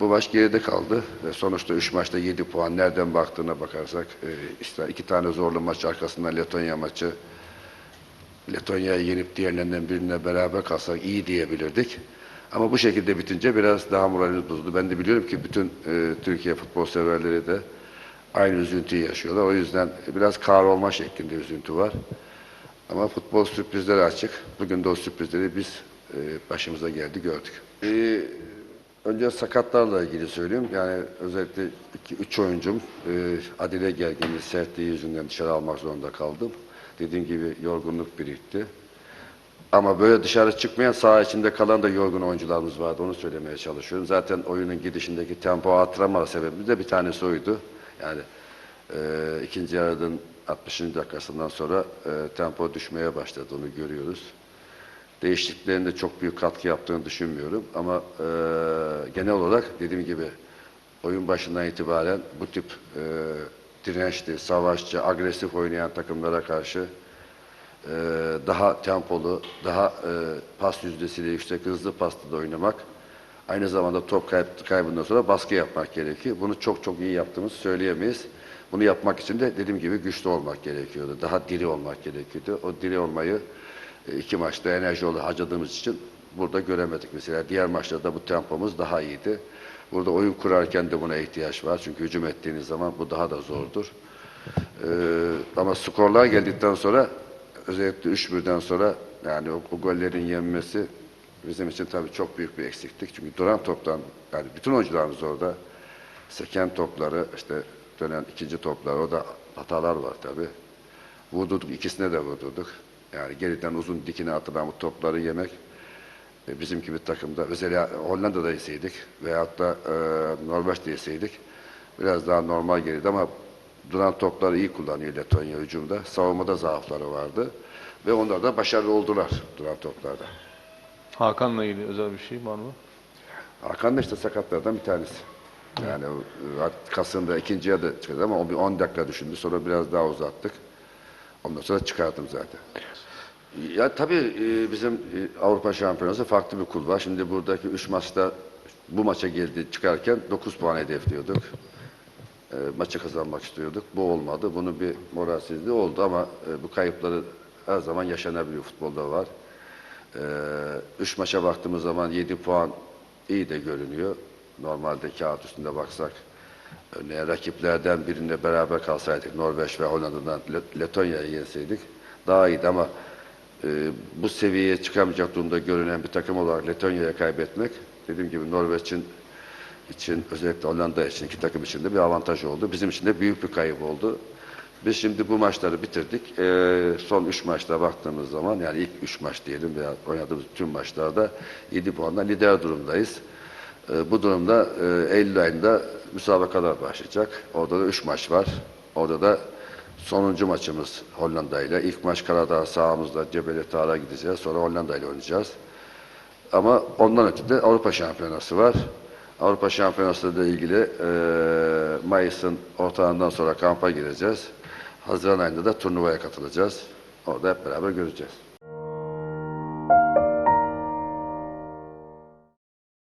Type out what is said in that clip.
bu maç geride kaldı. Ve sonuçta 3 maçta 7 puan. Nereden baktığına bakarsak e, işte iki tane zorlu maç arkasından Letonya maçı. Letonya'yı yenip diğerlerinden birine beraber kalsak iyi diyebilirdik. Ama bu şekilde bitince biraz daha moralimiz bozuldu. Ben de biliyorum ki bütün e, Türkiye futbol severleri de aynı üzüntüyü yaşıyorlar. O yüzden biraz kahrolma şeklinde üzüntü var. Ama futbol sürprizleri açık. Bugün de o sürprizleri biz e, başımıza geldi gördük. E, önce sakatlarla ilgili söyleyeyim. Yani özellikle iki, üç oyuncum e, Adile Gergin'i sertliği yüzünden dışarı almak zorunda kaldım. Dediğim gibi yorgunluk birikti. Ama böyle dışarı çıkmayan saha içinde kalan da yorgun oyuncularımız vardı. Onu söylemeye çalışıyorum. Zaten oyunun gidişindeki tempo arttırama sebebimiz de bir tanesi oydu. Yani e, ikinci yarının 60. dakikasından sonra e, tempo düşmeye başladı. Onu görüyoruz. Değişikliklerin de çok büyük katkı yaptığını düşünmüyorum. Ama e, genel olarak dediğim gibi oyun başından itibaren bu tip e, dirençli, savaşçı, agresif oynayan takımlara karşı e, daha tempolu, daha e, pas yüzdesiyle yüksek hızlı pasta da oynamak, aynı zamanda top kayb kaybından sonra baskı yapmak gerekiyor. Bunu çok çok iyi yaptığımızı söyleyemeyiz. Bunu yapmak için de dediğim gibi güçlü olmak gerekiyordu. Daha diri olmak gerekiyordu. O diri olmayı iki maçta enerji olarak harcadığımız için burada göremedik. Mesela diğer maçlarda bu tempomuz daha iyiydi. Burada oyun kurarken de buna ihtiyaç var. Çünkü hücum ettiğiniz zaman bu daha da zordur. Ee, ama skorlar geldikten sonra özellikle 3-1'den sonra yani o, o gollerin yenmesi bizim için tabii çok büyük bir eksiklik. Çünkü duran toptan yani bütün oyuncularımız orada seken topları işte dönen ikinci toplar orada hatalar var tabii. Vurdurduk ikisine de vurdurduk. Yani geriden uzun dikine atılan bu topları yemek e, bizim gibi takımda özellikle Hollanda'da yeseydik veyahut da e, Norveç'te yeseydik biraz daha normal gelirdi ama duran topları iyi kullanıyor Letonya hücumda. Savunmada zaafları vardı. Ve onlar da başarılı oldular duran toplarda. Hakan'la ilgili özel bir şey var mı? Hakan da işte sakatlardan bir tanesi. Yani e, Kasım'da ikinci yarıda çıkardı ama o bir 10 dakika düşündü. Sonra biraz daha uzattık. Ondan sonra çıkardım zaten. Ya tabii e, bizim e, Avrupa Şampiyonası farklı bir kulvar. Şimdi buradaki 3 maçta bu maça geldi çıkarken 9 puan hedefliyorduk. E, maçı kazanmak istiyorduk. Bu olmadı. Bunun bir moralsizliği oldu ama e, bu kayıpları her zaman yaşanabiliyor. Futbolda var. E, üç maça baktığımız zaman 7 puan iyi de görünüyor. Normalde kağıt üstünde baksak örneğin rakiplerden birinde beraber kalsaydık Norveç ve Hollanda'dan Let- Letonya'yı yenseydik daha iyiydi ama e, bu seviyeye çıkamayacak durumda görünen bir takım olarak Letonya'ya kaybetmek dediğim gibi Norveç'in için özellikle Hollanda için iki takım için de bir avantaj oldu. Bizim için de büyük bir kayıp oldu. Biz şimdi bu maçları bitirdik. Ee, son üç maçta baktığımız zaman yani ilk üç maç diyelim veya oynadığımız tüm maçlarda 7 puanla lider durumdayız. Ee, bu durumda e, Eylül ayında müsabakalar başlayacak. Orada da üç maç var. Orada da sonuncu maçımız Hollanda ile. İlk maç Karadağ sahamızda Cebeli Tar'a gideceğiz. Sonra Hollanda ile oynayacağız. Ama ondan öte de Avrupa Şampiyonası var. Avrupa Şampiyonası ile ilgili e, Mayıs'ın ortağından sonra kampa gireceğiz. Haziran ayında da turnuvaya katılacağız. Orada hep beraber göreceğiz.